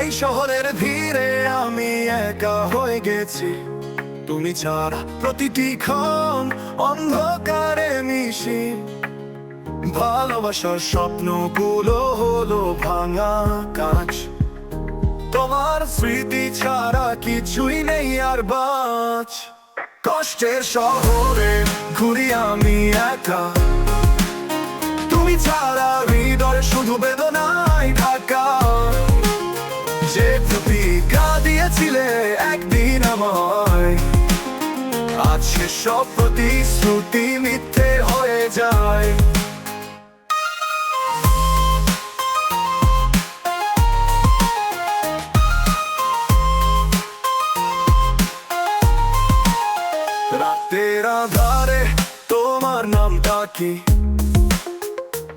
এই শহরের ভিড়ে আমি একা হয়ে গেছি। তুমি ছাড়া প্রতিটি ক্ষণ অন্ধকারে মিশি। ভালোবাসার স্বপ্নগুলো হলো ভাঙা কাজ তোমার স্মৃতি ছাড়া কিছুই নেই আর বাঁচ। কষ্টের শহরে ঘুরি আমি একা। তুমি ছাড়া হৃদয় শুধু বেদনায় ঢাকা। একদিন আমায়। আজ সব প্রতিশ্রুতি মিথ্যে হয়ে যায়। রাতের তোমার নামটা কি?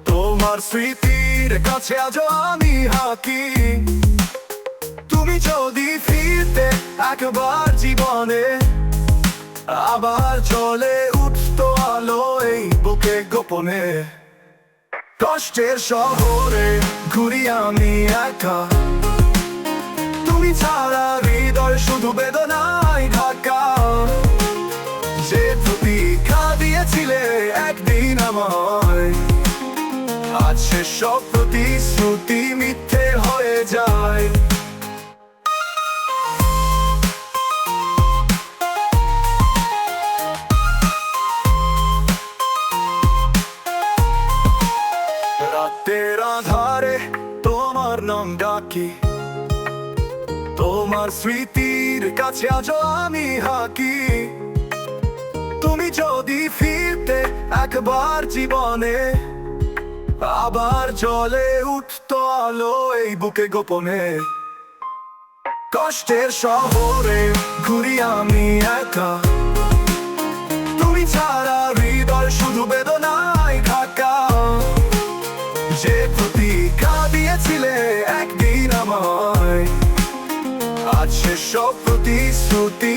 তোমার স্মৃতির কাছে আজও আমি হাকি। তুমি যদি একবার জীবনে আবার চলে উঠতো আলো এই বুকে গোপনে। কষ্টের শহরে ঘুরি আমি একা। তুমি ছাড়া হৃদয় শুধু বেদনায় ঢাকা। যে প্রতীক্ষা দিয়েছিলে একদিন আমায়। আজ সে সব প্রতিশ্রুতি মিথ্যে হয়ে যায়। রাতের আধারে তোমার নাম ডাকি। তোমার স্মৃতির কাছে আজও আমি হাকি। তুমি যদি ফিরতে একবার জীবনে, আবার জলে উঠতো আলো এই বুকে গোপনে। কষ্টের শহরে ঘুরি আমি একা। তুমি ছাড়া একদিন আমায়। আছে সব প্রতিশ্রুতি